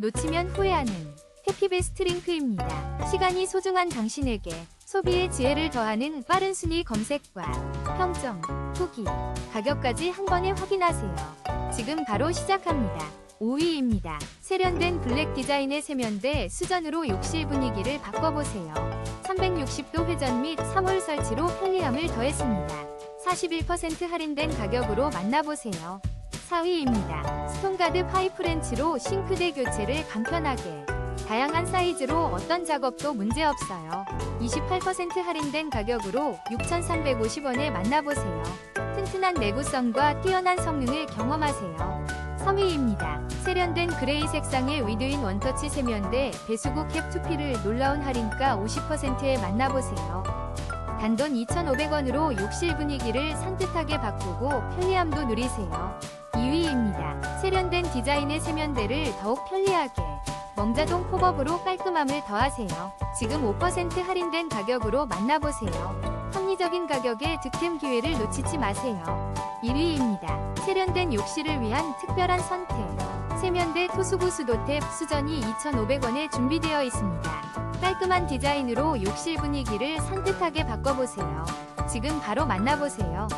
놓치면 후회하는 해피베스트 링크입니다. 시간이 소중한 당신에게 소비의 지혜를 더하는 빠른 순위 검색과 평점, 후기, 가격까지 한 번에 확인하세요. 지금 바로 시작합니다. 5위입니다. 세련된 블랙 디자인의 세면대 수전으로 욕실 분위기를 바꿔보세요. 360도 회전 및 3홀 설치로 편리함을 더했습니다. 41% 할인된 가격으로 만나보세요. 4위입니다. 스톤가드 파이프렌치로 싱크대 교체를 간편하게 다양한 사이즈로 어떤 작업도 문제없어요. 28% 할인된 가격으로 6,350원에 만나보세요. 튼튼한 내구성과 뛰어난 성능을 경험하세요. 3위입니다. 세련된 그레이 색상의 위드인 원터치 세면대 배수구 캡 투피를 놀라운 할인가 50%에 만나보세요. 단돈 2,500원으로 욕실 분위기를 산뜻하게 바꾸고 편리함도 누리세요. 2위입니다. 세련된 디자인의 세면대를 더욱 편리하게 멍자동 팝업으로 깔끔함을 더하세요. 지금 5% 할인된 가격으로 만나보세요. 합리적인 가격에 득템 기회를 놓치지 마세요. 1위입니다. 세련된 욕실을 위한 특별한 선택. 세면대 토수구 수도탭 수전이 2,500원에 준비되어 있습니다. 깔끔한 디자인으로 욕실 분위기를 산뜻하게 바꿔보세요. 지금 바로 만나보세요.